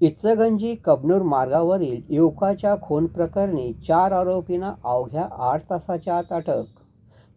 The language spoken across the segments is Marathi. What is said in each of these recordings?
इचगंजी कबनूर मार्गावरील युवकाच्या खून प्रकरणी चार आरोपींना अवघ्या आठ तासाच्या आत अटक.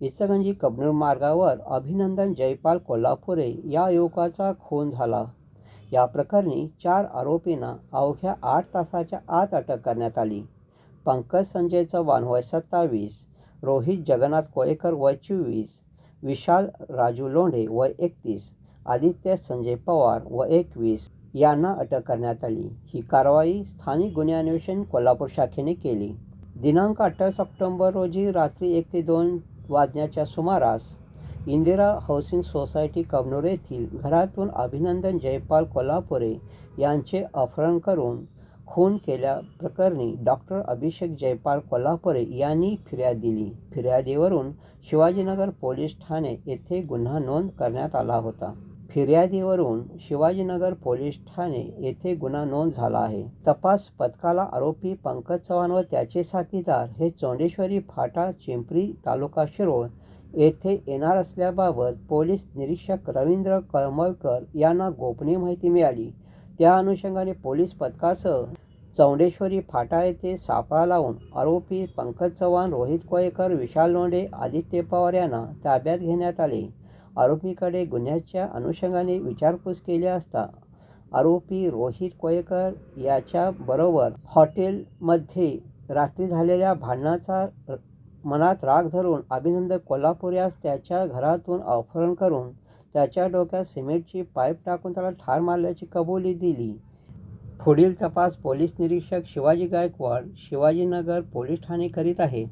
इचगंजी कबनूर मार्गावर अभिनंदन जयपाल कोल्हापुरे या युवकाचा खून झाला. या प्रकरणी चार आरोपींना अवघ्या आठ तासाच्या आत अटक करण्यात आली. पंकज संजय चव्हाण वय सत्तावीस रोहित जगन्नाथ कोळेकर वय चोवीस विशाल राजू लोंढे वय एकतीस आदित्य संजय पवार व एकवीस यांना अटक करण्यात आली. ही कारवाई स्थानिक गुन्हे अन्वेषण कोल्हापूर शाखेने केली. दिनांक अठ्ठावीस ऑक्टोंबर रोजी रात्री एक ते दोन वाजण्याच्या सुमारास इंदिरा हाऊसिंग सोसायटी कबनूर येथील घरातून अभिनंदन जयपाल कोल्हापुरे यांचे अपहरण करून खून केल्याप्रकरणी डॉक्टर अभिषेक जयपाल कोल्हापुरे यांनी फिर्याद दिली. फिर्यादीवरून शिवाजीनगर पोलीस ठाणे येथे गुन्हा नोंद करण्यात आला होता. फिर्यादीवरून शिवाजीनगर पोलीस ठाणे येथे गुन्हा नोंद झाला आहे. तपास पथकाला आरोपी पंकज चव्हाण व त्याचे साथीदार हे चौंडेश्वरी फाटा चिंपरी तालुका शिरोळ येथे येणार असल्याबाबत पोलीस निरीक्षक रवींद्र कळमळकर यांना गोपनीय माहिती मिळाली. त्या अनुषंगाने पोलीस पथकासह चौंडेश्वरी फाटा येथे सापळा लावून आरोपी पंकज चव्हाण रोहित कोळेकर विशाल लोंढे आदित्य पवार यांना ताब्यात घेण्यात आले. आरोपीकडे गुन्ह्याच्या अनुषंगाने विचारपूस केली असता आरोपी रोहित कोयेकर याच्याबरोबर हॉटेलमध्ये रात्री झालेल्या भांडणाचा मनात राग धरून अभिनंदन कोल्हापूर यास त्याच्या घरातून अपहरण करून त्याच्या डोक्यात सिमेंटची पाईप टाकून त्याला ठार मारल्याची कबुली दिली. पुढील तपास पोलीस निरीक्षक शिवाजी गायकवाड शिवाजीनगर पोलीस ठाणे करीत आहे.